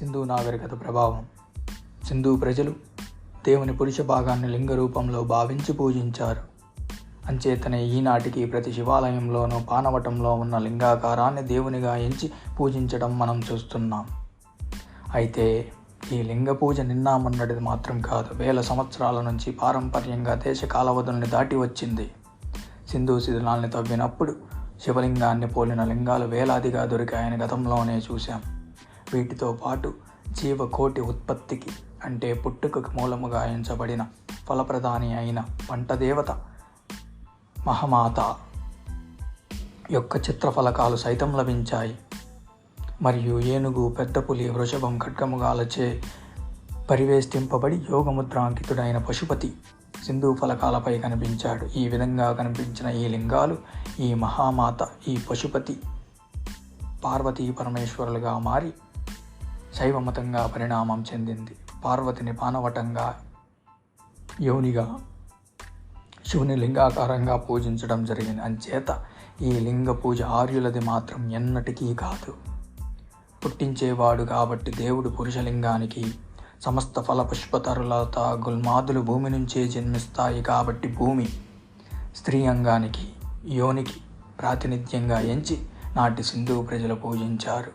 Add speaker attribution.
Speaker 1: సింధు నాగరికత ప్రభావం. సింధు ప్రజలు దేవుని పురుష భాగాన్ని లింగ రూపంలో భావించి పూజించారు. అంచేతనే ఈనాటికి ప్రతి శివాలయంలోనూ పానవటంలో ఉన్న లింగాకారాన్ని దేవునిగా ఎంచి పూజించడం మనం చూస్తున్నాం. అయితే ఈ లింగ పూజ నిన్నామన్నది మాత్రం కాదు వేల సంవత్సరాల నుంచి పారంపర్యంగా దేశ కాలవధుల్ని దాటి వచ్చింది. సింధు శిథిలాల్ని తవ్వినప్పుడు శివలింగాన్ని పోలిన లింగాలు వేలాదిగా దొరికాయని గతంలోనే చూశాం. వీటితో పాటు జీవకోటి ఉత్పత్తికి అంటే పుట్టుకకు మూలముగా ఎంచబడిన ఫలప్రధాని అయిన పంట దేవత మహమాత యొక్క చిత్రఫలకాలు సైతం లభించాయి. మరియు ఏనుగు పెద్ద పులి వృషభం ఖడ్గముగాలచే పరివేష్టింపబడి యోగముద్రాంకితుడైన పశుపతి సింధు ఫలకాలపై కనిపించాడు. ఈ విధంగా కనిపించిన ఈ లింగాలు ఈ మహామాత ఈ పశుపతి పార్వతీ పరమేశ్వరులుగా మారి శైవమతంగా పరిణామం చెందింది. పార్వతిని పానవటంగా యోనిగా శివుని లింగాకారంగా పూజించడం జరిగింది. అంచేత ఈ లింగ పూజ ఆర్యులది మాత్రం ఎన్నటికీ కాదు. పుట్టించేవాడు కాబట్టి దేవుడు పురుషలింగానికి సమస్త ఫల పుష్పతరులత గుల్మాదులు భూమి నుంచే జన్మిస్తాయి కాబట్టి భూమి స్త్రీ అంగానికి యోనికి ప్రాతినిధ్యంగా ఎంచి నాటి సింధు ప్రజలు పూజించారు.